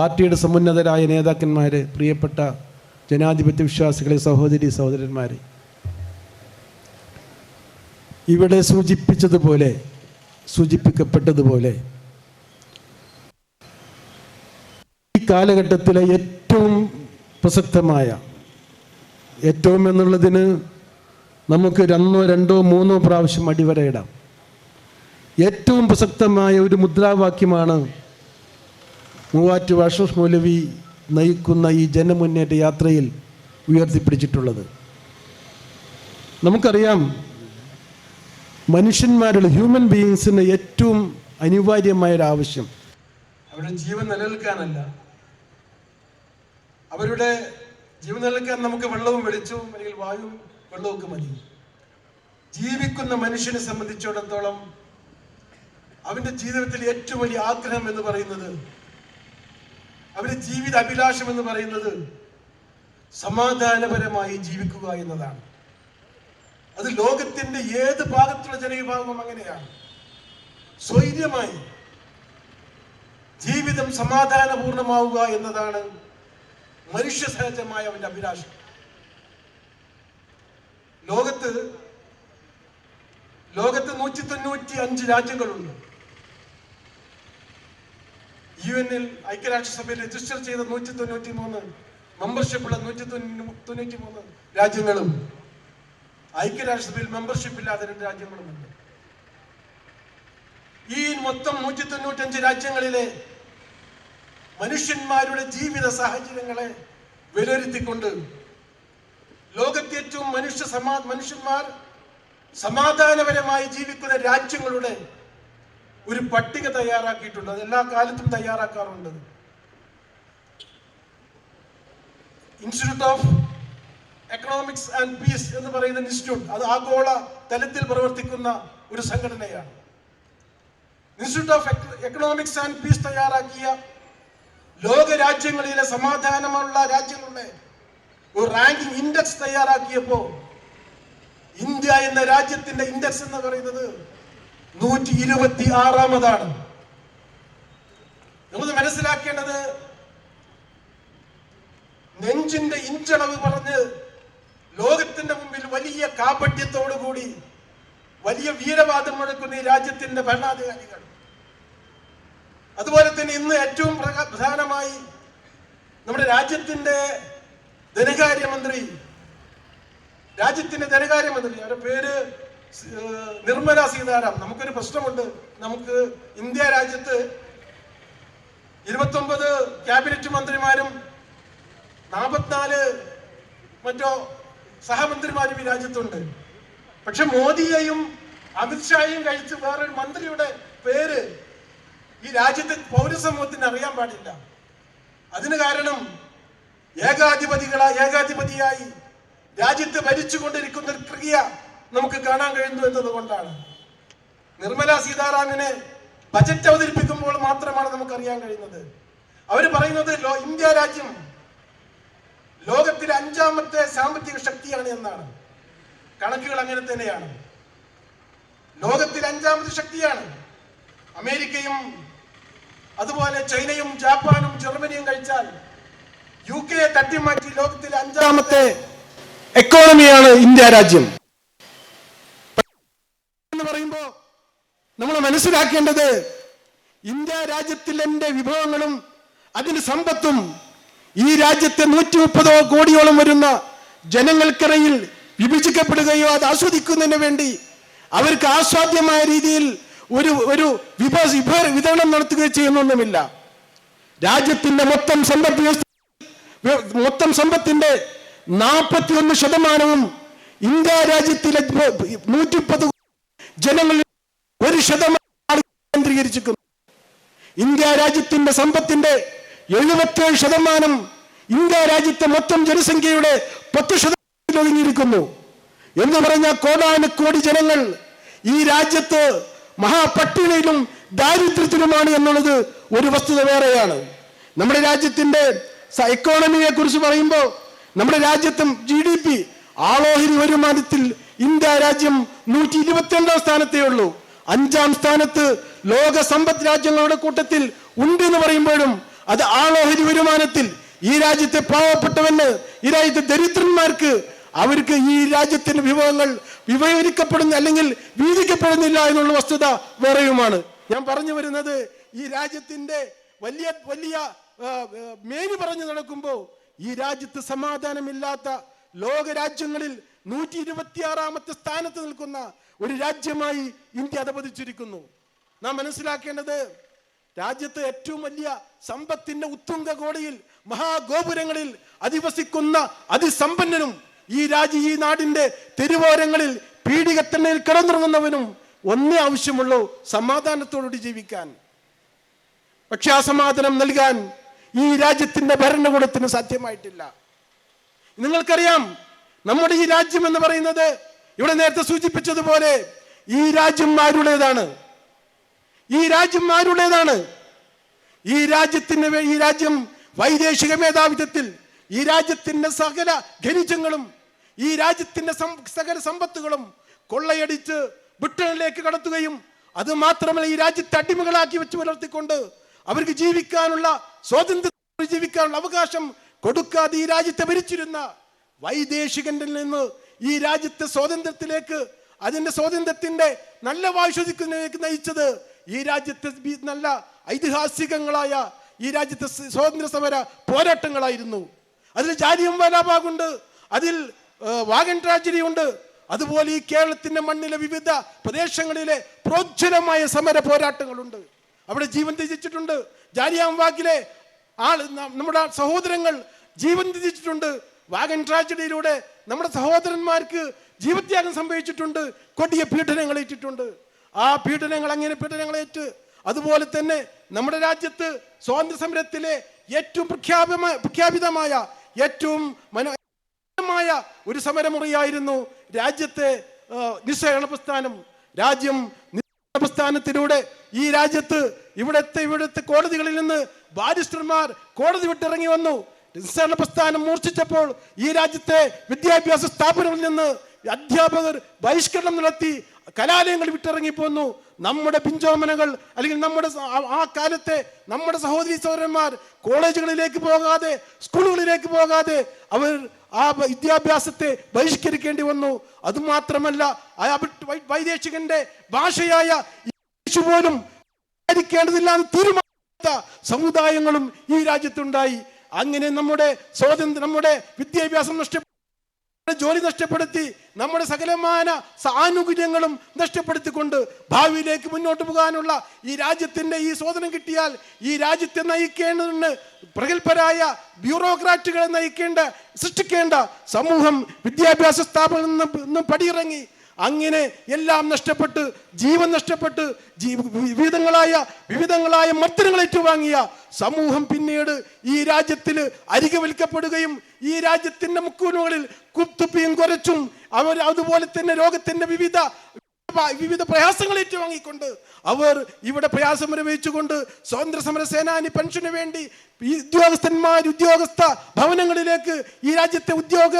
പാർട്ടിയുടെ സമുന്നതരായ നേതാക്കന്മാർ പ്രിയപ്പെട്ട ജനാധിപത്യ വിശ്വാസികളെ സഹോദരി സഹോദരന്മാരെ. ഇവിടെ സൂചിപ്പിച്ചതുപോലെ സൂചിപ്പിക്കപ്പെട്ടതുപോലെ ഈ കാലഘട്ടത്തിലെ ഏറ്റവും പ്രസക്തമായ ഏറ്റവും എന്നുള്ളതിന് നമുക്ക് രണ്ടോ രണ്ടോ മൂന്നോ പ്രാവശ്യം അടിവരയിടാം. ഏറ്റവും പ്രസക്തമായ ഒരു മുദ്രാവാക്യമാണ് മൂവാറ്റു അഷ്റഫ് മൗലവി നയിക്കുന്ന ഈ ജനമുന്നേറ്റ യാത്രയിൽ ഉയർത്തിപ്പിടിച്ചിട്ടുള്ളത്. നമുക്കറിയാം മനുഷ്യന്മാരുടെ ഹ്യൂമൻ ബീയിങ്സിന് ഏറ്റവും അനിവാര്യമായ ഒരു ആവശ്യം അവരുടെ ജീവൻ നിലനിൽക്കാനല്ല. അവരുടെ ജീവൻ നിലനിൽക്കാൻ നമുക്ക് വെള്ളവും വെളിച്ചവും അല്ലെങ്കിൽ വായുവും വെള്ളവും ഒക്കെ മതി. ജീവിക്കുന്ന മനുഷ്യനെ സംബന്ധിച്ചിടത്തോളം അവന്റെ ജീവിതത്തിൽ ഏറ്റവും വലിയ ആഗ്രഹം എന്ന് പറയുന്നത് അവന്റെ ജീവിത അഭിലാഷം എന്ന് പറയുന്നത് സമാധാനപരമായി ജീവിക്കുക എന്നതാണ്. അത് ലോകത്തിന്റെ ഏത് ഭാഗത്തുള്ള ജനവിഭാഗവും അങ്ങനെയാണ്. സ്വൈര്യമായി ജീവിതം സമാധാനപൂർണമാവുക എന്നതാണ് മനുഷ്യ സഹജമായ അവന്റെ അഭിലാഷം. ലോകത്ത് ലോകത്ത് നൂറ്റി തൊണ്ണൂറ്റി അഞ്ച് രാജ്യങ്ങളുണ്ട്. യു എന്നിൽ ഐക്യരാഷ്ട്രസഭയിൽ രജിസ്റ്റർ ചെയ്ത നൂറ്റി തൊണ്ണൂറ്റി മൂന്ന് മെമ്പർഷിപ്പുള്ള നൂറ്റി തൊണ്ണൂറ്റി മൂന്ന് രാജ്യങ്ങളും ഐക്യരാഷ്ട്രസഭയിൽ മെമ്പർഷിപ്പ് ഇല്ലാത്ത രണ്ട് രാജ്യങ്ങളുമുണ്ട്. ഈ മൊത്തം നൂറ്റി തൊണ്ണൂറ്റഞ്ച് രാജ്യങ്ങളിലെ മനുഷ്യന്മാരുടെ ജീവിത സാഹചര്യങ്ങളെ വിലയിരുത്തിക്കൊണ്ട് ലോകത്തെ ഏറ്റവും മനുഷ്യ സമാ മനുഷ്യന്മാർ സമാധാനപരമായി ജീവിക്കുന്ന രാജ്യങ്ങളുടെ ഒരു പട്ടിക തയ്യാറാക്കിയിട്ടുണ്ട്. അത് എല്ലാ കാലത്തും തയ്യാറാക്കാറുണ്ട്. Institute of economics and peace എന്ന് പറയുന്ന ഇൻസ്റ്റിറ്റ്യൂട്ട് അത് ആഗോള തലത്തിൽ പ്രവർത്തിക്കുന്ന ഒരു സംഘടനയാണ്. Institute of economics and peace തയ്യാറാക്കിയ ലോക രാജ്യങ്ങളിലെ സമാധാനമുള്ള രാജ്യങ്ങളുടെ ഒരു റാങ്കിംഗ് ഇൻഡെക്സ് തയ്യാറാക്കിയപ്പോ ഇന്ത്യ എന്ന രാജ്യത്തിന്റെ ഇൻഡെക്സ് എന്ന് പറയുന്നത് നൂറ്റി ഇരുപത്തി ആറാമതാണ് നമ്മൾ മനസ്സിലാക്കേണ്ടത് നെഞ്ചിന്റെ ഇഞ്ചളവ് പറഞ്ഞ് ലോകത്തിന്റെ മുമ്പിൽ വലിയ കാപട്യത്തോടു കൂടി വലിയ വീരവാദം മുഴക്കുന്ന ഈ രാജ്യത്തിന്റെ ഭരണാധികാരികൾ. അതുപോലെ തന്നെ ഇന്ന് ഏറ്റവും പ്രധാനമായി നമ്മുടെ രാജ്യത്തിന്റെ ധനകാര്യമന്ത്രി രാജ്യത്തിന്റെ ധനകാര്യമന്ത്രി അവരുടെ പേര് നിർമ്മല സീതാരാം. നമുക്കൊരു പ്രശ്നമുണ്ട്. നമുക്ക് ഇന്ത്യ രാജ്യത്ത് ഇരുപത്തൊമ്പത് ക്യാബിനറ്റ് മന്ത്രിമാരും നാൽപ്പത്തിനാല് മറ്റോ സഹമന്ത്രിമാരും ഈ രാജ്യത്തുണ്ട്. പക്ഷെ മോദിയെയും അമിത്ഷായും കഴിച്ച് വേറൊരു മന്ത്രിയുടെ പേര് ഈ രാജ്യത്തെ പൗരസമൂഹത്തിന് അറിയാൻ പാടില്ല. അതിന് കാരണം ഏകാധിപതികളായി ഏകാധിപതിയായി രാജ്യത്ത് ഭരിച്ചുകൊണ്ടിരിക്കുന്ന ഒരു ക്രിയ നമുക്ക് കാണാൻ കഴിയുന്നു എന്നതുകൊണ്ടാണ് നിർമ്മല സീതാരാമനെ ബജറ്റ് അവതരിപ്പിക്കുമ്പോൾ മാത്രമാണ് നമുക്ക് അറിയാൻ കഴിയുന്നത്. അവർ പറയുന്നത് ഇന്ത്യ രാജ്യം ലോകത്തിലെ അഞ്ചാമത്തെ സാമ്പത്തിക ശക്തിയാണ് എന്നാണ്. കണക്കുകൾ അങ്ങനെ തന്നെയാണ്. ലോകത്തിലെ അഞ്ചാമത്തെ ശക്തിയാണ്. അമേരിക്കയും അതുപോലെ ചൈനയും ജാപ്പാനും ജർമ്മനിയും കഴിച്ചാൽ യു കെ തട്ടിമാറ്റി ലോകത്തിലെ അഞ്ചാമത്തെ എക്കോണമിയാണ് ഇന്ത്യ രാജ്യം. നമ്മൾ മനസ്സിലാക്കേണ്ടത് ഇന്ത്യ രാജ്യത്തിലെ വിഭവങ്ങളും അതിന്റെ സമ്പത്തും ഈ രാജ്യത്തെ നൂറ്റി മുപ്പതോ കോടിയോളം വരുന്ന ജനങ്ങൾക്കിടയിൽ വിഭജിക്കപ്പെടുകയോ അത് ആസ്വദിക്കുന്നതിന് വേണ്ടി അവർക്ക് ആസ്വാദ്യമായ രീതിയിൽ ഒരു ഒരു വിഭ വിതരണം നടത്തുകയോ ചെയ്യുന്നൊന്നുമില്ല. രാജ്യത്തിന്റെ മൊത്തം സമ്പദ് വ്യവസ്ഥ മൊത്തം സമ്പത്തിന്റെ നാൽപ്പത്തി ഒന്ന് ശതമാനവും ഇന്ത്യ രാജ്യത്തിലെ നൂറ്റിപ്പത് ജനങ്ങളിൽ ഒരു ശതമാനം കേന്ദ്രീകരിച്ചിരിക്കുന്നു. ഇന്ത്യ രാജ്യത്തിന്റെ സമ്പത്തിന്റെ എഴുപത്തിയേഴ് ശതമാനം ഇന്ത്യ രാജ്യത്തെ മൊത്തം ജനസംഖ്യയുടെ പത്ത് ശതമാനത്തിൽ ഒതുങ്ങിയിരിക്കുന്നു. എന്ന് പറഞ്ഞ കോടാനുകോടി ജനങ്ങൾ ഈ രാജ്യത്ത് മഹാപട്ടിണിയിലും ദാരിദ്ര്യത്തിലുമാണ് എന്നുള്ളത് ഒരു വസ്തുത വേറെയാണ്. നമ്മുടെ രാജ്യത്തിന്റെ എക്കോണമിയെ കുറിച്ച് പറയുമ്പോൾ നമ്മുടെ രാജ്യത്തും ജി ഡി പി ആളോഹരി വരുമാനത്തിൽ ഇന്ത്യ രാജ്യം നൂറ്റി ഇരുപത്തിരണ്ടാം സ്ഥാനത്തേ ഉള്ളൂ. അഞ്ചാം സ്ഥാനത്ത് ലോക സമ്പദ് രാജ്യങ്ങളുടെ കൂട്ടത്തിൽ ഉണ്ട് എന്ന് പറയുമ്പോഴും അത് ആളോഹരി വരുമാനത്തിൽ ഈ രാജ്യത്തെ പാവപ്പെട്ടവന് ഈ രാജ്യത്തെ ദരിദ്രന്മാർക്ക് അവർക്ക് ഈ രാജ്യത്തിന്റെ വിഭവങ്ങൾ വിവരിക്കപ്പെടുന്ന അല്ലെങ്കിൽ വീതിക്കപ്പെടുന്നില്ല എന്നുള്ള വസ്തുത വേറെയുമാണ്. ഞാൻ പറഞ്ഞു വരുന്നത് ഈ രാജ്യത്തിന്റെ വലിയ വലിയ മേനി പറഞ്ഞു നടക്കുമ്പോൾ ഈ രാജ്യത്ത് സമാധാനമില്ലാത്ത ലോക രാജ്യങ്ങളിൽ നൂറ്റി ഇരുപത്തിയാറാമത്തെ സ്ഥാനത്ത് നിൽക്കുന്ന ഒരു രാജ്യമായി ഇന്ത്യ അധപതിച്ചിരിക്കുന്നു. നാം മനസ്സിലാക്കേണ്ടത് രാജ്യത്ത് ഏറ്റവും വലിയ സമ്പത്തിന്റെ ഉത്തുംഗ കോടിയിൽ മഹാഗോപുരങ്ങളിൽ അധിവസിക്കുന്ന അതിസമ്പന്നനും ഈ രാജ്യ ഈ നാടിന്റെ തെരുവോരങ്ങളിൽ പീഡികത്തണ്ണയിൽ കിടന്നുറങ്ങുന്നവനും ഒന്നേ ആവശ്യമുള്ളൂ സമാധാനത്തോടുകൂടി ജീവിക്കാൻ. പക്ഷെ ആ സമാധാനം നൽകാൻ ഈ രാജ്യത്തിന്റെ ഭരണകൂടത്തിന് സാധ്യമായിട്ടില്ല. നിങ്ങൾക്കറിയാം നമ്മുടെ ഈ രാജ്യം എന്ന് പറയുന്നത് ഇവിടെ നേരത്തെ സൂചിപ്പിച്ചതുപോലെ ഈ രാജ്യം ആരുടേതാണ് ഈ രാജ്യം ആരുടേതാണ് ഈ രാജ്യത്തിന് ഈ രാജ്യം വൈദേശിക മേധാവിത്വത്തിൽ ഈ രാജ്യത്തിന്റെ സകല ഖനിജങ്ങളും ഈ രാജ്യത്തിന്റെ സകല സമ്പത്തുകളും കൊള്ളയടിച്ച് ബ്രിട്ടനിലേക്ക് കടത്തുകയും അത് മാത്രമല്ല ഈ രാജ്യത്തെ അടിമകളാക്കി വെച്ച് പുലർത്തിക്കൊണ്ട് അവർക്ക് ജീവിക്കാനുള്ള സ്വാതന്ത്ര്യം ജീവിക്കാനുള്ള അവകാശം കൊടുക്കാതെ ഈ രാജ്യത്തെ ഭരിച്ചിരുന്ന വൈദേശികന്റെ നിന്ന് ഈ രാജ്യത്തെ സ്വാതന്ത്ര്യത്തിലേക്ക് അതിന്റെ സ്വാതന്ത്ര്യത്തിന്റെ നല്ല വായുശ്വസിക്കുന്നതിലേക്ക് നയിച്ചത് ഈ രാജ്യത്തെ നല്ല ഐതിഹാസികങ്ങളായ ഈ രാജ്യത്തെ സ്വാതന്ത്ര്യ സമര പോരാട്ടങ്ങളായിരുന്നു. അതിൽ ജാലിയം വാലാബാഗുണ്ട് അതിൽ വാഗൻ ട്രാജഡി ഉണ്ട് അതുപോലെ ഈ കേരളത്തിന്റെ മണ്ണിലെ വിവിധ പ്രദേശങ്ങളിലെ പ്രോജ്വലമായ സമര പോരാട്ടങ്ങളുണ്ട്. അവിടെ ജീവൻ ത്യജിച്ചിട്ടുണ്ട്. ജാലിയാം വാഗിലെ ആൾ നമ്മുടെ സഹോദരങ്ങൾ ജീവൻ ത്യജിച്ചിട്ടുണ്ട്. വാഗൻ ട്രാജഡിയിലൂടെ നമ്മുടെ സഹോദരന്മാർക്ക് ജീവത്യാഗം സംഭവിച്ചിട്ടുണ്ട്. കൊടിയ പീഡനങ്ങൾ ഏറ്റിട്ടുണ്ട്. ആ പീഡനങ്ങൾ അങ്ങനെ പീഡനങ്ങളേറ്റ് അതുപോലെ തന്നെ നമ്മുടെ രാജ്യത്ത് സ്വാതന്ത്ര്യ സമരത്തിലെ ഏറ്റവും പ്രഖ്യാപമായ പ്രഖ്യാപിതമായ ഏറ്റവും മനോഹരമായ മായ ഒരു സമരമുറിയായിരുന്നു രാജ്യത്തെ നിസ്സഹരണ പ്രസ്ഥാനം. രാജ്യം പ്രസ്ഥാനത്തിലൂടെ ഈ രാജ്യത്ത് ഇവിടുത്തെ ഇവിടുത്തെ കോടതികളിൽ നിന്ന് ബാരിസ്റ്റർമാർ കോടതി വിട്ടിറങ്ങി വന്നു. നിസ്സഹകരണ പ്രസ്ഥാനം മൂർച്ഛിച്ചപ്പോൾ ഈ രാജ്യത്തെ വിദ്യാഭ്യാസ സ്ഥാപനങ്ങളിൽ നിന്ന് അധ്യാപകർ ബഹിഷ്കരണം നടത്തി കലാലയങ്ങൾ വിട്ടിറങ്ങി പോന്നു. നമ്മുടെ പിഞ്ചോമനകൾ അല്ലെങ്കിൽ നമ്മുടെ ആ- കാലത്തെ നമ്മുടെ സഹോദരി സഹോദരന്മാർ കോളേജുകളിലേക്ക് പോകാതെ സ്കൂളുകളിലേക്ക് പോകാതെ അവർ ആ വിദ്യാഭ്യാസത്തെ ബഹിഷ്കരിക്കേണ്ടി വന്നു. അതുമാത്രമല്ല വൈദേശികന്റെ ഭാഷയായ ഇംഗ്ലീഷ് പോലും തീരുമാനിച്ച സമുദായങ്ങളും ഈ രാജ്യത്തുണ്ടായി. അങ്ങനെ നമ്മുടെ സ്വാതന്ത്ര്യം നമ്മുടെ വിദ്യാഭ്യാസം നഷ്ടപ്പെടുത്തി ജോലി നഷ്ടപ്പെടുത്തി നമ്മുടെ സകലമാന ആനുകൂല്യങ്ങളും നഷ്ടപ്പെടുത്തിക്കൊണ്ട് ഭാവിയിലേക്ക് മുന്നോട്ട് പോകാനുള്ള ഈ രാജ്യത്തിന്റെ ഈ സ്വാതന്ത്ര്യം കിട്ടിയാൽ ഈ രാജ്യത്തെ നയിക്കേണ്ടതിന് പ്രഗത്ഭരായ ബ്യൂറോക്രാറ്റുകളെ നയിക്കേണ്ട സൃഷ്ടിക്കേണ്ട സമൂഹം വിദ്യാഭ്യാസ സ്ഥാപനം നിന്ന് പടിയിറങ്ങി അങ്ങനെ എല്ലാം നഷ്ടപ്പെട്ട് ജീവൻ നഷ്ടപ്പെട്ട് വിവിധങ്ങളായ വിവിധങ്ങളായ മർദ്ദനങ്ങൾ ഏറ്റുവാങ്ങിയ സമൂഹം പിന്നീട് ഈ രാജ്യത്തിൽ അരികവൽക്കപ്പെടുകയും ഈ രാജ്യത്തിന്റെ മുക്കൂനുകളിൽ കുത്തുപ്പിയും കുറച്ചും അവർ അതുപോലെ തന്നെ രോഗത്തിന്റെ വിവിധ വിവിധ പ്രയാസങ്ങൾ ഏറ്റുവാങ്ങിക്കൊണ്ട് അവർ ഇവിടെ പ്രയാസം അനുഭവിച്ചുകൊണ്ട് സ്വാതന്ത്ര്യ സമര സേനാനി പെൻഷന് വേണ്ടി ഉദ്യോഗസ്ഥന്മാർ ഉദ്യോഗസ്ഥ ഭവനങ്ങളിലേക്ക് ഈ രാജ്യത്തെ ഉദ്യോഗ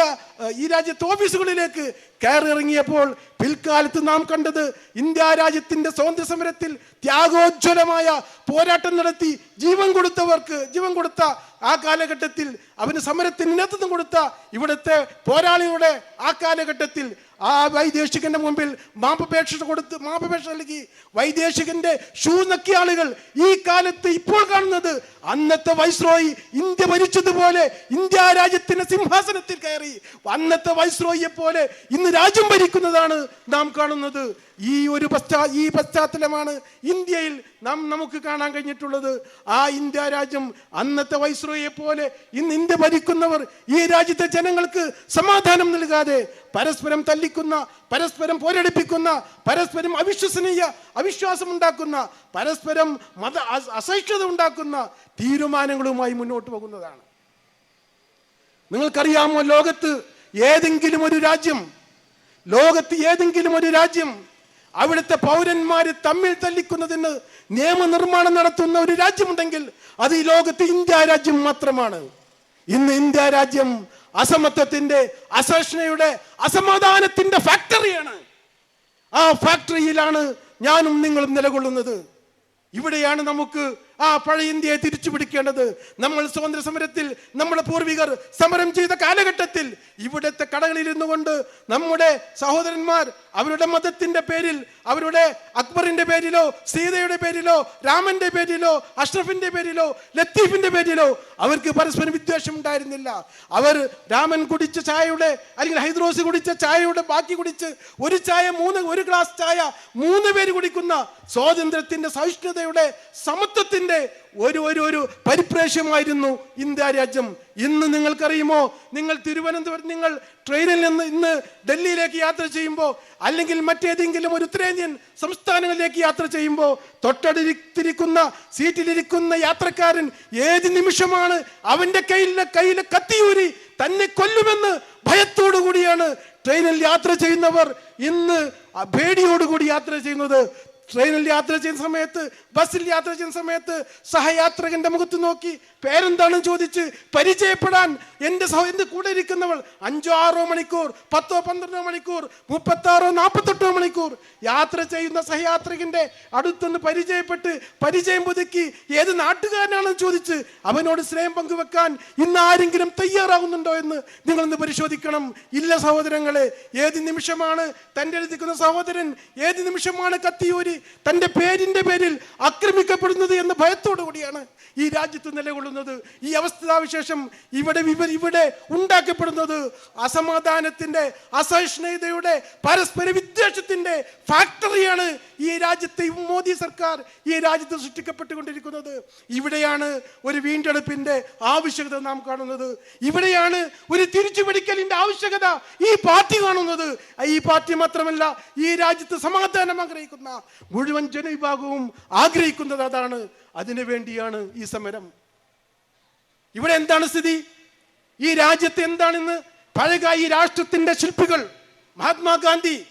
ഈ രാജ്യത്തെ ഓഫീസുകളിലേക്ക് കയറിയിറങ്ങിയപ്പോൾ പിൽക്കാലത്ത് നാം കണ്ടത് ഇന്ത്യ രാജ്യത്തിന്റെ സ്വാതന്ത്ര്യ സമരത്തിൽ ത്യാഗോജ്വലമായ പോരാട്ടം നടത്തി ജീവൻ കൊടുത്തവർക്ക് ജീവൻ കൊടുത്ത ആ കാലഘട്ടത്തിൽ അവന് സമരത്തിന് നേതൃത്വം കൊടുത്ത ഇവിടുത്തെ പോരാളിയുടെ ആ കാലഘട്ടത്തിൽ ആ വൈദേശികന്റെ മുമ്പിൽ മാപ്പപേക്ഷ കൊടുത്ത് മാപ്പപേക്ഷ നൽകി. വൈദേശികന്റെ ഷൂ നക്കിയ ആളുകൾ ഈ കാലത്ത് ഇപ്പോൾ കാണുന്നത് അന്നത്തെ വൈസ്രോയി ഇന്ത്യ ഭരിച്ചതുപോലെ ഇന്ത്യ രാജ്യത്തിന്റെ സിംഹാസനത്തിൽ കയറി. അന്നത്തെ വൈസ്രോയിയെ പോലെ ഇന്ന് രാജ്യം ഭരിക്കുന്നതാണ് നാം കാണുന്നത്. ഈ ഒരു പശ്ചാ ഈ പശ്ചാത്തലമാണ് ഇന്ത്യയിൽ നാം നമുക്ക് കാണാൻ കഴിഞ്ഞിട്ടുള്ളത്. ആ ഇന്ത്യ രാജ്യം അന്നത്തെ വൈസ്രോയെ പോലെ ഇന്ന് ഇന്ത്യ ഭരിക്കുന്നവർ ഈ രാജ്യത്തെ ജനങ്ങൾക്ക് സമാധാനം നൽകാതെ പരസ്പരം തല്ലിക്കുന്ന പരസ്പരം പോരടിപ്പിക്കുന്ന പരസ്പരം അവിശ്വസനീയ അവിശ്വാസം ഉണ്ടാക്കുന്ന പരസ്പരം മത അസ- അസഹിഷ്ണുത ഉണ്ടാക്കുന്ന തീരുമാനങ്ങളുമായി മുന്നോട്ട് പോകുന്നതാണ്. നിങ്ങൾക്കറിയാമോ ലോകത്ത് ഏതെങ്കിലും ഒരു രാജ്യം ലോകത്ത് ഏതെങ്കിലും ഒരു രാജ്യം അവിടുത്തെ പൗരന്മാരെ തമ്മിൽ തല്ലിക്കുന്നതിന് നിയമനിർമ്മാണം നടത്തുന്ന ഒരു രാജ്യമുണ്ടെങ്കിൽ അത് ഈ ലോകത്ത് ഇന്ത്യ രാജ്യം മാത്രമാണ്. ഇന്ന് ഇന്ത്യ രാജ്യം അസമത്വത്തിന്റെ അസഹിഷ്ണുയുടെ അസമാധാനത്തിന്റെ ഫാക്ടറിയാണ് ആ ഫാക്ടറിയിലാണ് ഞാനും നിങ്ങളും നിലകൊള്ളുന്നത്. ഇവിടെയാണ് നമുക്ക് ആ പഴയ ഇന്ത്യയെ തിരിച്ചു പിടിക്കേണ്ടത് നമ്മൾ സ്വാതന്ത്ര്യ സമരത്തിൽ നമ്മുടെ പൂർവികർ സമരം ചെയ്ത കാലഘട്ടത്തിൽ ഇവിടുത്തെ കടകളിൽ ഇരുന്നു കൊണ്ട് നമ്മുടെ സഹോദരന്മാർ അവരുടെ മതത്തിന്റെ പേരിൽ അവരുടെ അക്ബറിന്റെ പേരിലോ സീതയുടെ പേരിലോ രാമന്റെ പേരിലോ അഷ്റഫിന്റെ പേരിലോ ലത്തീഫിന്റെ പേരിലോ അവർക്ക് പരസ്പരം വിദ്വേഷം ഉണ്ടായിരുന്നില്ല. അവർ രാമൻ കുടിച്ച ചായയുടെ അല്ലെങ്കിൽ ഹൈദ്രോസ് കുടിച്ച ചായയുടെ ബാക്കി കുടിച്ച് ഒരു ചായ മൂന്ന് ഒരു ഗ്ലാസ് ചായ മൂന്ന് പേര് കുടിക്കുന്ന സ്വാതന്ത്ര്യത്തിന്റെ സഹിഷ്ണുതയുടെ സമത്വത്തിന്റെ ഒരു ഒരു ഒരു പരിപ്രേഷ്യമായിരുന്നു ഇന്ത്യ രാജ്യം. ഇന്ന് നിങ്ങൾക്കറിയുമോ? നിങ്ങൾ തിരുവനന്തപുരം നിങ്ങൾ ട്രെയിനിൽ നിന്ന് ഇന്ന് ഡൽഹിയിലേക്ക് യാത്ര ചെയ്യുമ്പോൾ അല്ലെങ്കിൽ മറ്റേതെങ്കിലും ഒരു ഉത്തരേന്ത്യൻ സംസ്ഥാനങ്ങളിലേക്ക് യാത്ര ചെയ്യുമ്പോൾ തൊട്ടടുത്തിരിക്കുന്ന സീറ്റിലിരിക്കുന്ന യാത്രക്കാരൻ ഏത് നിമിഷമാണ് അവന്റെ കയ്യിലെ കയ്യിലെ കത്തിയൂരി തന്നെ കൊല്ലുമെന്ന് ഭയത്തോടു കൂടിയാണ് ട്രെയിനിൽ യാത്ര ചെയ്യുന്നവർ ഇന്ന് പേടിയോടുകൂടി യാത്ര ചെയ്യുന്നത്. ട്രെയിനിൽ യാത്ര ചെയ്യുന്ന സമയത്ത് ബസ്സിൽ യാത്ര ചെയ്യുന്ന സമയത്ത് സഹയാത്രകന്റെ മുഖത്ത് നോക്കി പേരെന്താണെന്ന് ചോദിച്ച്? പരിചയപ്പെടാൻ എന്റെ സഹ എന്റെ കൂടെ ഇരിക്കുന്നവൾ അഞ്ചോ ആറോ മണിക്കൂർ പത്തോ പന്ത്രണ്ടോ മണിക്കൂർ മുപ്പത്താറോ നാൽപ്പത്തെട്ടോ മണിക്കൂർ യാത്ര ചെയ്യുന്ന സഹയാത്രികന്റെ അടുത്തുനിന്ന് പരിചയപ്പെട്ട് പരിചയം പുതുക്കി ഏത് നാട്ടുകാരനാണെന്ന് ചോദിച്ച് അവനോട് സ്നേഹം പങ്കുവെക്കാൻ ഇന്ന് ആരെങ്കിലും തയ്യാറാകുന്നുണ്ടോ എന്ന് നിങ്ങളൊന്ന് പരിശോധിക്കണം. ഇല്ല സഹോദരങ്ങളെ ഏത് നിമിഷമാണ് തന്റെ എഴുതിക്കുന്ന സഹോദരൻ ഏത് നിമിഷമാണ് കത്തിയൂരി തന്റെ പേരിന്റെ പേരിൽ ആക്രമിക്കപ്പെടുന്നത് എന്ന ഭയത്തോടു കൂടിയാണ് ഈ രാജ്യത്ത് നിലകൊള്ളുന്നത്. ഈ അവസ്ഥാവിശേഷം ഇവിടെ ഇവിടെ ഉണ്ടാക്കപ്പെടുന്നത് അസമാധാനത്തിന്റെ അസഹിഷ്ണുതയുടെ പരസ്പര വിദ്വേഷത്തിന്റെ ഫാക്ടറിയാണ് ഈ രാജ്യത്തെ മോദി സർക്കാർ ഈ രാജ്യത്ത് സൃഷ്ടിക്കപ്പെട്ടുകൊണ്ടിരിക്കുന്നത്. ഇവിടെയാണ് ഒരു വീണ്ടെടുപ്പിന്റെ ആവശ്യകത നാം കാണുന്നത്. ഇവിടെയാണ് ഒരു തിരിച്ചുപിടിക്കലിന്റെ ആവശ്യകത ഈ പാർട്ടി കാണുന്നത്. ഈ പാർട്ടി മാത്രമല്ല ഈ രാജ്യത്ത് സമാധാനം ആഗ്രഹിക്കുന്ന മുഴുവൻ ജനവിഭാഗവും ആഗ്രഹിക്കുന്നത് അതാണ്. അതിനു വേണ്ടിയാണ് ഈ സമരം. ഇവിടെ എന്താണ് സ്ഥിതി? ഈ രാജ്യത്ത് എന്താണെന്ന് പഴയ ഈ രാഷ്ട്രത്തിന്റെ ശില്പികൾ മഹാത്മാഗാന്ധി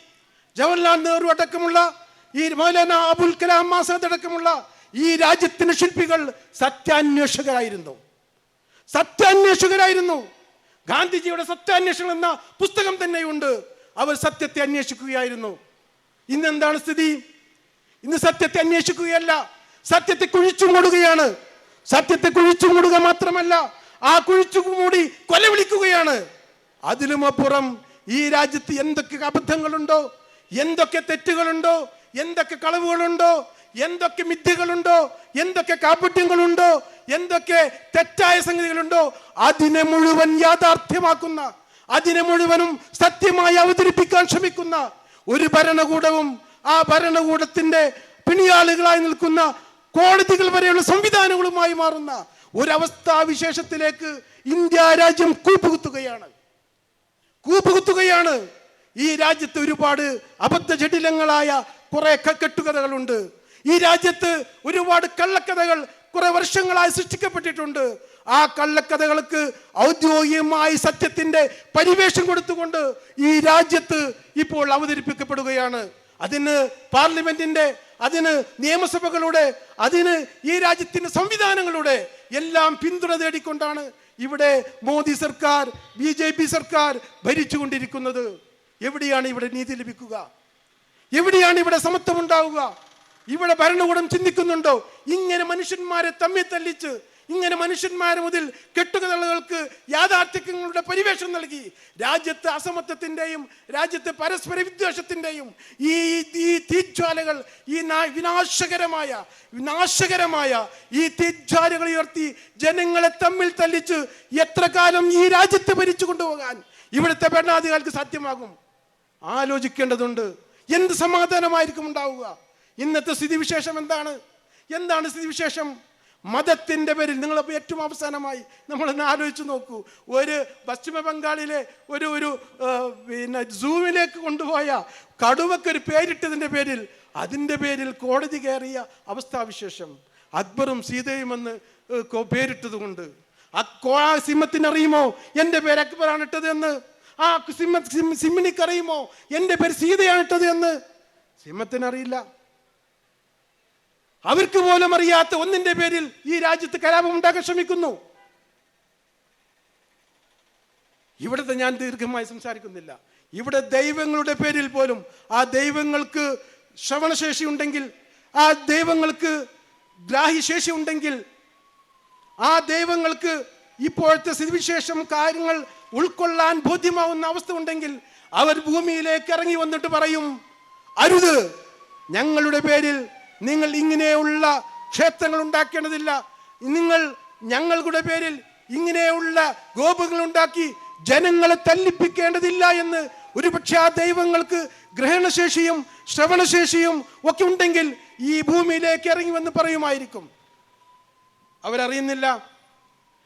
ജവഹർലാൽ നെഹ്റു അടക്കമുള്ള ഈ മൗലാന അബുൽ കലാം ആസാദ് അടക്കമുള്ള ഈ രാജ്യത്തിന്റെ ശില്പികൾ സത്യാന്വേഷകരായിരുന്നു. സത്യാന്വേഷകരായിരുന്നു. ഗാന്ധിജിയുടെ സത്യാന്വേഷണം എന്ന പുസ്തകം തന്നെയുണ്ട്. അവർ സത്യത്തെ അന്വേഷിക്കുകയായിരുന്നു. ഇന്ന് എന്താണ് സ്ഥിതി? ഇന്ന് സത്യത്തെ അന്വേഷിക്കുകയല്ല സത്യത്തെ കുഴിച്ചു മൂടുകയാണ് സത്യത്തെ കുഴിച്ചു മൂടുക മാത്രമല്ല ആ കുഴിച്ചു മൂടി കൊല വിളിക്കുകയാണ്. അതിലും അപ്പുറം ഈ രാജ്യത്ത് എന്തൊക്കെ അബദ്ധങ്ങളുണ്ടോ എന്തൊക്കെ തെറ്റുകളുണ്ടോ എന്തൊക്കെ കളവുകളുണ്ടോ എന്തൊക്കെ മിഥ്യകളുണ്ടോ എന്തൊക്കെ കാപട്യങ്ങളുണ്ടോ എന്തൊക്കെ തെറ്റായ സംഗതികളുണ്ടോ അതിനെ മുഴുവൻ യാഥാർത്ഥ്യമാക്കുന്ന അതിനെ മുഴുവനും സത്യമായി അവതരിപ്പിക്കാൻ ശ്രമിക്കുന്ന ഒരു ഭരണകൂടവും ആ ഭരണകൂടത്തിന്റെ പിണിയാളുകളായി നിൽക്കുന്ന കോടതികൾ വരെയുള്ള സംവിധാനങ്ങളുമായി മാറുന്ന ഒരവസ്ഥാവിശേഷത്തിലേക്ക് ഇന്ത്യ രാജ്യം കൂപ്പുകുത്തുകയാണ്. കൂപ്പുകുത്തുകയാണ്. ഈ രാജ്യത്ത് ഒരുപാട് അബദ്ധ ജടിലങ്ങളായ കുറെ കെട്ടുകഥകളുണ്ട് ഈ രാജ്യത്ത് ഒരുപാട് കള്ളക്കഥകൾ കുറെ വർഷങ്ങളായി സൃഷ്ടിക്കപ്പെട്ടിട്ടുണ്ട്. ആ കള്ളക്കഥകൾക്ക് ഔദ്യോഗികമായി സത്യത്തിന്റെ പരിവേഷം കൊടുത്തുകൊണ്ട് ഈ രാജ്യത്ത് ഇപ്പോൾ അവതരിപ്പിക്കപ്പെടുകയാണ്. അതിന് പാർലമെന്റിന്റെ അതിന് നിയമസഭകളുടെ അതിന് ഈ രാജ്യത്തിന്റെ സംവിധാനങ്ങളുടെ എല്ലാം പിന്തുണ തേടിക്കൊണ്ടാണ് ഇവിടെ മോദി സർക്കാർ ബി ജെ പി സർക്കാർ ഭരിച്ചുകൊണ്ടിരിക്കുന്നത്. എവിടെയാണ് ഇവിടെ നീതി ലഭിക്കുക? എവിടെയാണ് ഇവിടെ സമത്വം ഉണ്ടാവുക ഇവിടെ ഭരണകൂടം ചിന്തിക്കുന്നുണ്ടോ? ഇങ്ങനെ മനുഷ്യന്മാരെ തമ്മിൽ തല്ലിച്ച് ഇങ്ങനെ മനുഷ്യന്മാരെ മുതൽ കെട്ടുകഥകൾക്ക് യാഥാർത്ഥ്യങ്ങളുടെ പരിവേഷം നൽകി. രാജ്യത്ത് അസമത്വത്തിന്റെയും രാജ്യത്ത് പരസ്പര വിദ്വേഷത്തിന്റെയും ഈ ഈ തീജ്വാലകൾ ഈ വിനാശകരമായ വിനാശകരമായ ഈ തീജ്വാലകൾ ഉയർത്തി ജനങ്ങളെ തമ്മിൽ തല്ലിച്ച് എത്ര കാലം ഈ രാജ്യത്തെ ഭരിച്ചു കൊണ്ടുപോകാൻ ഇവിടുത്തെ ഭരണാധികാരിക്ക് സാധ്യമാകും? ആലോചിക്കേണ്ടതുണ്ട്. എന്ത് സമാധാനമായിരിക്കും ഉണ്ടാവുക? ഇന്നത്തെ സ്ഥിതിവിശേഷം എന്താണ്? എന്താണ് സ്ഥിതിവിശേഷം? മതത്തിന്റെ പേരിൽ നിങ്ങൾ ഏറ്റവും അവസാനമായി നമ്മളൊന്ന് ആലോചിച്ച് നോക്കൂ. ഒരു പശ്ചിമ ബംഗാളിലെ ഒരു ഒരു പിന്നെ സൂമിലേക്ക് കൊണ്ടുപോയ കടുവയ്ക്ക് ഒരു പേരിട്ടതിന്റെ പേരിൽ അതിന്റെ പേരിൽ കോടതി കയറിയ അവസ്ഥാവിശേഷം അക്ബറും സീതയുമെന്ന് എന്ന് കോ- പേരിട്ടത് കൊണ്ട് ആ സിംഹത്തിനറിയുമോ? എന്റെ പേര് അക്ബറാണ് ഇട്ടത് എന്ന്. ആ സിംഹ സിംഹിനിക്കറിയുമോ എന്റെ പേര് സീതയാണ് ഇട്ടത് എന്ന്. സിംഹത്തിനറിയില്ല. അവർക്ക് പോലും അറിയാത്ത ഒന്നിന്റെ പേരിൽ ഈ രാജ്യത്ത് കലാപം ഉണ്ടാക്കാൻ ശ്രമിക്കുന്നു. ഇവിടുത്തെ ഞാൻ ദീർഘമായി സംസാരിക്കുന്നില്ല. ഇവിടെ ദൈവങ്ങളുടെ പേരിൽ പോലും ആ ദൈവങ്ങൾക്ക് ശ്രവണശേഷി ഉണ്ടെങ്കിൽ ആ ദൈവങ്ങൾക്ക് ഗ്രാഹ്യശേഷി ഉണ്ടെങ്കിൽ ആ ദൈവങ്ങൾക്ക് ഇപ്പോഴത്തെ സ്ഥിതിവിശേഷം കാര്യങ്ങൾ ഉൾക്കൊള്ളാൻ ബോധ്യമാവുന്ന അവസ്ഥ ഉണ്ടെങ്കിൽ അവർ ഭൂമിയിലേക്ക് ഇറങ്ങി വന്നിട്ട് പറയും അരുത് ഞങ്ങളുടെ പേരിൽ നിങ്ങൾ ഇങ്ങനെയുള്ള ക്ഷേത്രങ്ങൾ ഉണ്ടാക്കേണ്ടതില്ല. നിങ്ങൾ ഞങ്ങളുടെ പേരിൽ ഇങ്ങനെയുള്ള ഗോപുകൾ ഉണ്ടാക്കി ജനങ്ങളെ തല്ലിപ്പിക്കേണ്ടതില്ല എന്ന് ഒരുപക്ഷെ ആ ദൈവങ്ങൾക്ക് ഗ്രഹണശേഷിയും ശ്രവണശേഷിയും ഒക്കെ ഉണ്ടെങ്കിൽ ഈ ഭൂമിയിലേക്ക് ഇറങ്ങി വന്ന് പറയുമായിരിക്കും. അവരറിയുന്നില്ല.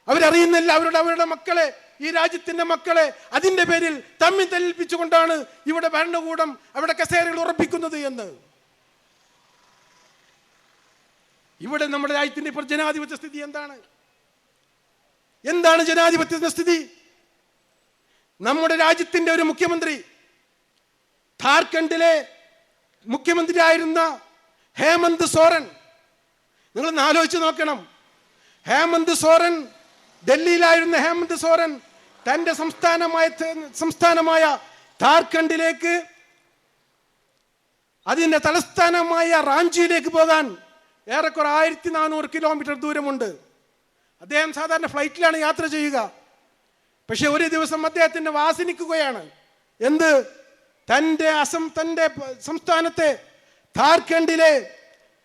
അവരറിയുന്നില്ല. അവരുടെ അവരുടെ മക്കളെ ഈ രാജ്യത്തിന്റെ മക്കളെ അതിന്റെ പേരിൽ തമ്മിൽ തല്ലിപ്പിച്ചുകൊണ്ടാണ് ഇവിടെ ഭരണകൂടം അവിടെ കസേരകൾ ഉറപ്പിക്കുന്നത് എന്ന്. ഇവിടെ നമ്മുടെ രാജ്യത്തിന്റെ ഇപ്പോൾ ജനാധിപത്യ സ്ഥിതി എന്താണ്? എന്താണ് ജനാധിപത്യത്തിന്റെ സ്ഥിതി? നമ്മുടെ രാജ്യത്തിന്റെ ഒരു മുഖ്യമന്ത്രി ഝാർഖണ്ഡിലെ മുഖ്യമന്ത്രിയായിരുന്ന ഹേമന്ത് സോറൻ. നിങ്ങളൊന്ന് ആലോചിച്ച് നോക്കണം. ഹേമന്ത് സോറൻ ഡൽഹിയിലായിരുന്ന ഹേമന്ത് സോറൻ തന്റെ സംസ്ഥാനമായ സംസ്ഥാനമായ ഝാർഖണ്ഡിലേക്ക് അതിന്റെ തലസ്ഥാനമായ റാഞ്ചിയിലേക്ക് പോകാൻ ഏറെക്കുറെ ആയിരത്തി നാനൂറ് കിലോമീറ്റർ ദൂരമുണ്ട്. അദ്ദേഹം സാധാരണ ഫ്ലൈറ്റിലാണ് യാത്ര ചെയ്യുക. പക്ഷെ ഒരു ദിവസം അദ്ദേഹത്തിന്റെ വാസനിക്കുകയാണ് എന്ത്? തന്റെ അസം തന്റെ സംസ്ഥാനത്തെ ഝാർഖണ്ഡിലെ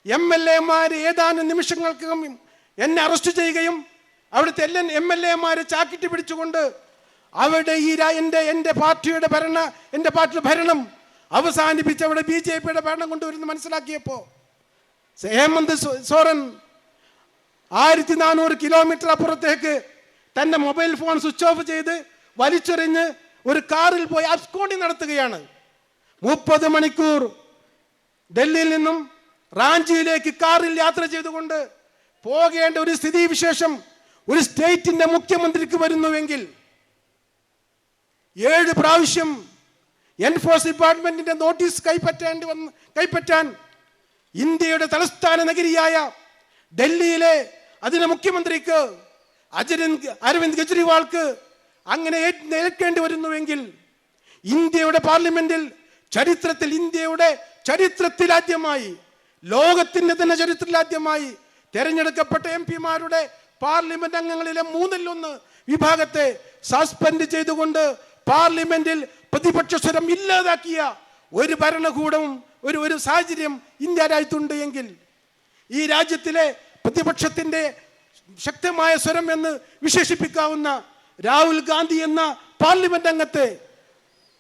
എം എൽ എമാർ ഏതാനും നിമിഷങ്ങൾക്കും എന്നെ അറസ്റ്റ് ചെയ്യുകയും അവിടുത്തെ എല്ലാ എം എൽ എമാരെ ചാക്കിട്ട് പിടിച്ചുകൊണ്ട് അവിടെ ഈ എന്റെ എന്റെ പാർട്ടിയുടെ ഭരണ എന്റെ പാർട്ടിയുടെ ഭരണം അവസാനിപ്പിച്ച് അവിടെ ബി ജെ പിയുടെ ഭരണം കൊണ്ടുവരുന്നു മനസ്സിലാക്കിയപ്പോൾ ഹേമന്ത് സോറൻ ആയിരത്തി നാനൂറ് കിലോമീറ്റർ അപ്പുറത്തേക്ക് തന്റെ മൊബൈൽ ഫോൺ സ്വിച്ച് ഓഫ് ചെയ്ത് വലിച്ചെറിഞ്ഞ് ഒരു കാറിൽ പോയി അസ്കോണ്ടി നടത്തുകയാണ്. മുപ്പത് മണിക്കൂർ ഡൽഹിയിൽ നിന്നും റാഞ്ചിയിലേക്ക് കാറിൽ യാത്ര ചെയ്തുകൊണ്ട് പോകേണ്ട ഒരു സ്ഥിതി വിശേഷം ഒരു സ്റ്റേറ്റിന്റെ മുഖ്യമന്ത്രിക്ക് വരുന്നുവെങ്കിൽ ഏഴ് പ്രാവശ്യം എൻഫോഴ്സ് ഡിപ്പാർട്ട്മെന്റിന്റെ നോട്ടീസ് കൈപ്പറ്റേണ്ടി വന്ന് കൈപ്പറ്റാൻ ഇന്ത്യയുടെ തലസ്ഥാന നഗരിയായ ഡൽഹിയിലെ അതിന് മുഖ്യമന്ത്രിക്ക് അരവിന്ദ് കെജ്രിവാൾക്ക് അങ്ങനെ ഏൽക്കേണ്ടി വരുന്നുവെങ്കിൽ ഇന്ത്യയുടെ പാർലമെന്റിൽ ചരിത്രത്തിൽ ഇന്ത്യയുടെ ചരിത്രത്തിൽ ആദ്യമായി ലോകത്തിന്റെ തന്നെ ചരിത്രത്തിൽ ആദ്യമായി തെരഞ്ഞെടുക്കപ്പെട്ട എം പിമാരുടെ പാർലമെന്റ് അംഗങ്ങളിലെ മൂന്നിലൊന്ന് വിഭാഗത്തെ സസ്പെൻഡ് ചെയ്തുകൊണ്ട് പാർലമെന്റിൽ പ്രതിപക്ഷ സ്വരം ഇല്ലാതാക്കിയ ഒരു ഭരണകൂടവും ഒരു ഒരു സാഹചര്യം ഇന്ത്യ രാജ്യത്തുണ്ട് എങ്കിൽ ഈ രാജ്യത്തിലെ പ്രതിപക്ഷത്തിന്റെ ശക്തമായ സ്വരം എന്ന് വിശേഷിപ്പിക്കാവുന്ന രാഹുൽ ഗാന്ധി എന്ന പാർലമെന്റ് അംഗത്തെ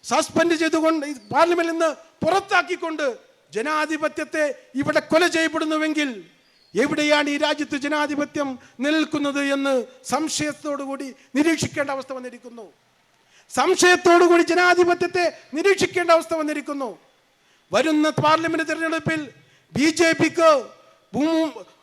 സസ്പെൻഡ് ചെയ്തുകൊണ്ട് പാർലമെന്റിൽ നിന്ന് പുറത്താക്കിക്കൊണ്ട് ജനാധിപത്യത്തെ ഇവിടെ കൊല ചെയ്യപ്പെടുന്നുവെങ്കിൽ എവിടെയാണ് ഈ രാജ്യത്ത് ജനാധിപത്യം നിലനിൽക്കുന്നത് എന്ന് സംശയത്തോടുകൂടി നിരീക്ഷിക്കേണ്ട അവസ്ഥ വന്നിരിക്കുന്നു. സംശയത്തോടുകൂടി ജനാധിപത്യത്തെ നിരീക്ഷിക്കേണ്ട അവസ്ഥ വന്നിരിക്കുന്നു. വരുന്ന പാർലമെന്റ് തിരഞ്ഞെടുപ്പിൽ ബി ജെ പിക്ക്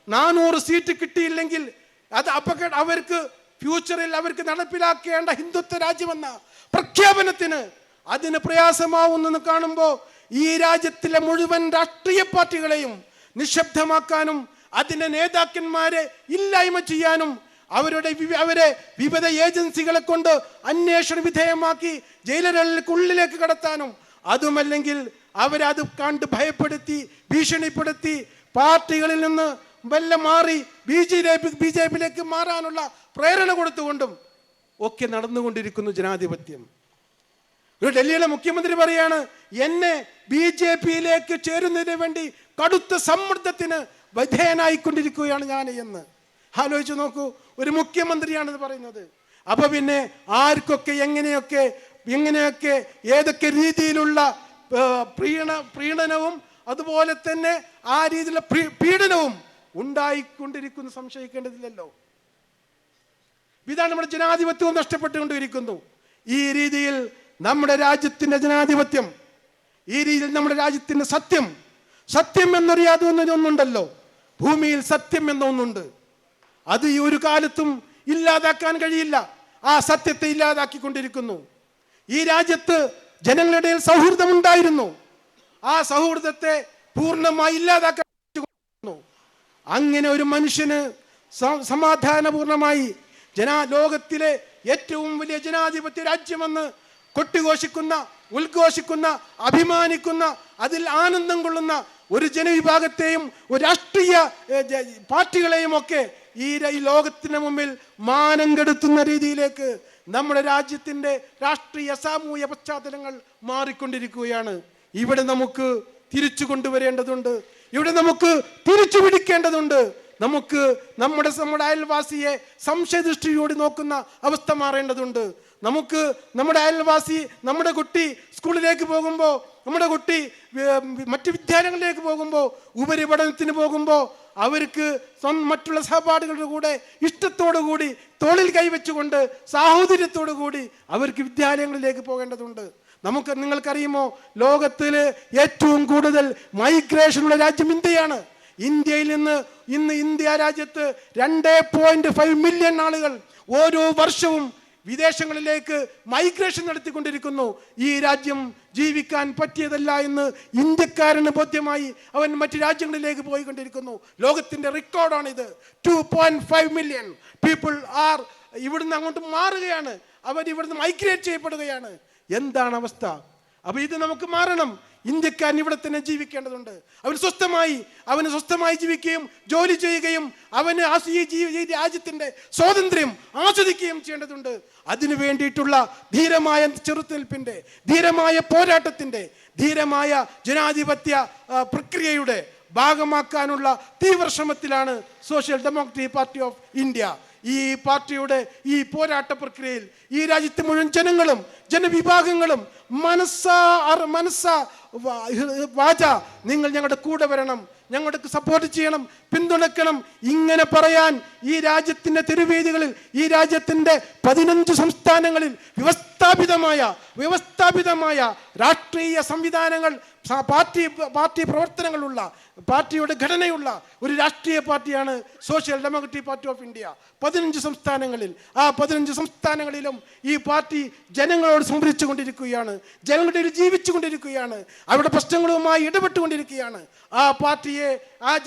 നാനൂറ് സീറ്റ് കിട്ടിയില്ലെങ്കിൽ അത് അപകട അവർക്ക് ഫ്യൂച്ചറിൽ അവർക്ക് നടപ്പിലാക്കേണ്ട ഹിന്ദുത്വ രാജ്യമെന്ന പ്രഖ്യാപനത്തിന് അതിന് പ്രയാസമാവുന്നെന്ന് കാണുമ്പോൾ ഈ രാജ്യത്തിലെ മുഴുവൻ രാഷ്ട്രീയ പാർട്ടികളെയും നിശബ്ദമാക്കാനും അതിന്റെ നേതാക്കന്മാരെ ഇല്ലായ്മ ചെയ്യാനും അവരുടെ അവരെ വിവിധ ഏജൻസികളെ കൊണ്ട് അന്വേഷണ വിധേയമാക്കി ജയിലറുകൾക്കുള്ളിലേക്ക് കടത്താനും അതുമല്ലെങ്കിൽ അവരത് കണ്ട് ഭയപ്പെടുത്തി ഭീഷണിപ്പെടുത്തി പാർട്ടികളിൽ നിന്ന് വല്ല മാറി B J P B J പിയിലേക്ക് മാറാനുള്ള പ്രേരണ കൊടുത്തുകൊണ്ടും ഒക്കെ നടന്നുകൊണ്ടിരിക്കുന്നു ജനാധിപത്യം. ഒരു ഡൽഹിയിലെ മുഖ്യമന്ത്രി പറയാണ് എന്നെ ബി ജെ പിയിലേക്ക് ചേരുന്നതിന് വേണ്ടി കടുത്ത സമ്മർദ്ദത്തിന് വിധേയനായിക്കൊണ്ടിരിക്കുകയാണ് ഞാൻ എന്ന്. ആലോചിച്ച് നോക്കൂ ഒരു മുഖ്യമന്ത്രിയാണിത് പറയുന്നത്. അപ്പൊ പിന്നെ ആർക്കൊക്കെ എങ്ങനെയൊക്കെ എങ്ങനെയൊക്കെ ഏതൊക്കെ രീതിയിലുള്ള പ്രീണ പ്രീണനവും അതുപോലെ തന്നെ ആ രീതിയിലുള്ള പീഡനവും ഉണ്ടായിക്കൊണ്ടിരിക്കുന്നു സംശയിക്കേണ്ടതില്ലല്ലോ. ഇതാണ് നമ്മുടെ ജനാധിപത്യവും നഷ്ടപ്പെട്ടുകൊണ്ടിരിക്കുന്നു. ഈ രീതിയിൽ നമ്മുടെ രാജ്യത്തിന്റെ ജനാധിപത്യം ഈ രീതിയിൽ നമ്മുടെ രാജ്യത്തിന്റെ സത്യം സത്യം എന്നറിയാതെ ഒന്നുണ്ടല്ലോ ഭൂമിയിൽ സത്യം എന്ന ഒന്നുണ്ട് അത് ഈ ഒരു കാലത്തും ഇല്ലാതാക്കാൻ കഴിയില്ല. ആ സത്യത്തെ ഇല്ലാതാക്കിക്കൊണ്ടിരിക്കുന്നു. ഈ രാജ്യത്ത് ജനങ്ങളുടെ സൗഹൃദം ഉണ്ടായിരുന്നു ആ സൗഹൃദത്തെ പൂർണമായി ഇല്ലാതാക്കാൻ അങ്ങനെ ഒരു മനുഷ്യന് സമാധാനപൂർണമായി ജനാ ലോകത്തിലെ ഏറ്റവും വലിയ ജനാധിപത്യ രാജ്യമെന്ന് കൊട്ടിഘോഷിക്കുന്ന ഉദ്ഘോഷിക്കുന്ന അഭിമാനിക്കുന്ന അതിൽ ആനന്ദം കൊള്ളുന്ന ഒരു ജനവിഭാഗത്തെയും ഒരു രാഷ്ട്രീയ പാർട്ടികളെയും ഒക്കെ ഈ ലോകത്തിന് മുമ്പിൽ മാനം കെടുത്തുന്ന രീതിയിലേക്ക് നമ്മുടെ രാജ്യത്തിന്റെ രാഷ്ട്രീയ സാമൂഹ്യ പശ്ചാത്തലങ്ങൾ മാറിക്കൊണ്ടിരിക്കുകയാണ്. ഇവിടെ നമുക്ക് തിരിച്ചു കൊണ്ടുവരേണ്ടതുണ്ട്. ഇവിടെ നമുക്ക് തിരിച്ചു പിടിക്കേണ്ടതുണ്ട്. നമുക്ക് നമ്മുടെ നമ്മുടെ അയൽവാസിയെ സംശയദൃഷ്ടിയോട് നോക്കുന്ന അവസ്ഥ മാറേണ്ടതുണ്ട്. നമുക്ക് നമ്മുടെ അയൽവാസി നമ്മുടെ കുട്ടി സ്കൂളിലേക്ക് പോകുമ്പോൾ നമ്മുടെ കുട്ടി മറ്റ് വിദ്യാലയങ്ങളിലേക്ക് പോകുമ്പോൾ ഉപരിപഠനത്തിന് പോകുമ്പോൾ അവർക്ക് മറ്റുള്ള സഹപാഠികളുടെ കൂടെ ഇഷ്ടത്തോടു കൂടി തോളിൽ കൈവച്ചുകൊണ്ട് സാഹോദര്യത്തോടു കൂടി അവർക്ക് വിദ്യാലയങ്ങളിലേക്ക് പോകേണ്ടതുണ്ട്. നമുക്ക് നിങ്ങൾക്കറിയുമോ ലോകത്തിൽ ഏറ്റവും കൂടുതൽ മൈഗ്രേഷനുള്ള രാജ്യം ഇന്ത്യയാണ്. ഇന്ത്യയിൽ നിന്ന് ഇന്ന് ഇന്ത്യ രാജ്യത്ത് രണ്ട് പോയിന്റ് ഫൈവ് മില്യൺ ആളുകൾ ഓരോ വർഷവും വിദേശങ്ങളിലേക്ക് മൈഗ്രേഷൻ നടത്തിക്കൊണ്ടിരിക്കുന്നു. ഈ രാജ്യം ജീവിക്കാൻ പറ്റിയതല്ല എന്ന് ഇന്ത്യക്കാരന് ബോധ്യമായി അവൻ മറ്റു രാജ്യങ്ങളിലേക്ക് പോയിക്കൊണ്ടിരിക്കുന്നു. ലോകത്തിന്റെ റെക്കോർഡാണിത്. Two point five million people are ഇവിടുന്ന് അങ്ങോട്ട് മാറുകയാണ്. അവർ ഇവിടുന്ന് മൈഗ്രേറ്റ് ചെയ്യപ്പെടുകയാണ്. എന്താണ് അവസ്ഥ? അപ്പൊ ഇത് നമുക്ക് മാറണം. ഇന്ത്യക്കാരൻ ഇവിടെ തന്നെ ജീവിക്കേണ്ടതുണ്ട്. അവൻ സ്വസ്ഥമായി അവന് സ്വസ്ഥമായി ജീവിക്കുകയും ജോലി ചെയ്യുകയും അവന് ഈ രാജ്യത്തിന്റെ സ്വാതന്ത്ര്യം ആസ്വദിക്കുകയും ചെയ്യേണ്ടതുണ്ട്. അതിനു വേണ്ടിയിട്ടുള്ള ധീരമായ ചെറുത്തുനിൽപ്പിന്റെ ധീരമായ പോരാട്ടത്തിന്റെ ധീരമായ ജനാധിപത്യ പ്രക്രിയയുടെ ഭാഗമാക്കാനുള്ള തീവ്രശ്രമത്തിലാണ് social democratic party of India. ഈ പാർട്ടിയുടെ ഈ പോരാട്ട പ്രക്രിയയിൽ ഈ രാജ്യത്തെ മുഴുവൻ ജനങ്ങളും ജനവിഭാഗങ്ങളും മനസ്സാ മനസ്സ വാച. നിങ്ങൾ ഞങ്ങളുടെ കൂടെ വരണം ഞങ്ങൾക്ക് സപ്പോർട്ട് ചെയ്യണം പിന്തുണക്കണം ഇങ്ങനെ പറയാൻ ഈ രാജ്യത്തിന്റെ തെരുവേദികളിൽ ഈ രാജ്യത്തിന്റെ പതിനഞ്ച് സംസ്ഥാനങ്ങളിൽ വ്യവസ്ഥാപിതമായ വ്യവസ്ഥാപിതമായ രാഷ്ട്രീയ സംവിധാനങ്ങൾ പാർട്ടി പാർട്ടി പ്രവർത്തനങ്ങളുള്ള പാർട്ടിയുടെ ഘടനയുള്ള ഒരു രാഷ്ട്രീയ പാർട്ടിയാണ് social democratic party of India. പതിനഞ്ച് സംസ്ഥാനങ്ങളിൽ ആ പതിനഞ്ച് സംസ്ഥാനങ്ങളിലും ഈ പാർട്ടി ജനങ്ങളോട് സംവദിച്ചു കൊണ്ടിരിക്കുകയാണ്. ജനങ്ങളുടെ ജീവിച്ചു കൊണ്ടിരിക്കുകയാണ്. അവരുടെ പ്രശ്നങ്ങളുമായി ഇടപെട്ടുകൊണ്ടിരിക്കുകയാണ് ആ പാർട്ടിയെ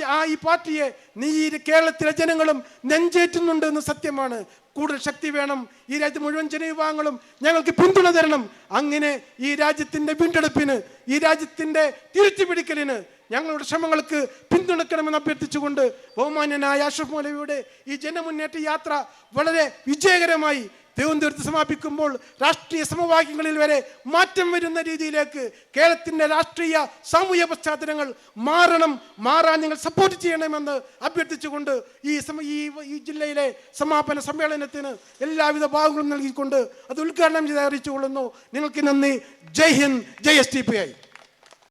ആ ഈ പാർട്ടിയെ നീ കേരളത്തിലെ ജനങ്ങളും നെഞ്ചേറ്റുന്നുണ്ട് എന്ന് സത്യമാണ്. കൂടുതൽ ശക്തി വേണം. ഈ രാജ്യത്ത് മുഴുവൻ ജനവിഭാഗങ്ങളും ഞങ്ങൾക്ക് പിന്തുണ തരണം. അങ്ങനെ ഈ രാജ്യത്തിന്റെ വീണ്ടെടുപ്പിന് ഈ രാജ്യത്തിന്റെ തിരിച്ചുപിടിക്കലിന് ഞങ്ങളുടെ ശ്രമങ്ങൾക്ക് പിന്തുണക്കണമെന്ന് അഭ്യർത്ഥിച്ചുകൊണ്ട് ബഹുമാന്യനായ അഷ്റഫ് മൗലവിയുടെ ഈ ജനമുന്നേറ്റ യാത്ര വളരെ വിജയകരമായി തിരുവനന്തപുരത്ത് സമാപിക്കുമ്പോൾ രാഷ്ട്രീയ സമവാക്യങ്ങളിൽ വരെ മാറ്റം വരുന്ന രീതിയിലേക്ക് കേരളത്തിന്റെ രാഷ്ട്രീയ സാമൂഹ്യ പശ്ചാത്തലങ്ങൾ മാറണം മാറാൻ നിങ്ങൾ സപ്പോർട്ട് ചെയ്യണമെന്ന് അഭ്യർത്ഥിച്ചുകൊണ്ട് ഈ ഈ ജില്ലയിലെ സമാപന സമ്മേളനത്തിന് എല്ലാവിധ ഭാഗങ്ങളും നൽകിക്കൊണ്ട് അത് ഉദ്ഘാടനം ചെയ്ത് അറിയിച്ചുകൊള്ളുന്നു. നിങ്ങൾക്ക് നന്ദി. ജയ് ഹിന്ദ്. ജയ് എസ് ടി പി ഐ.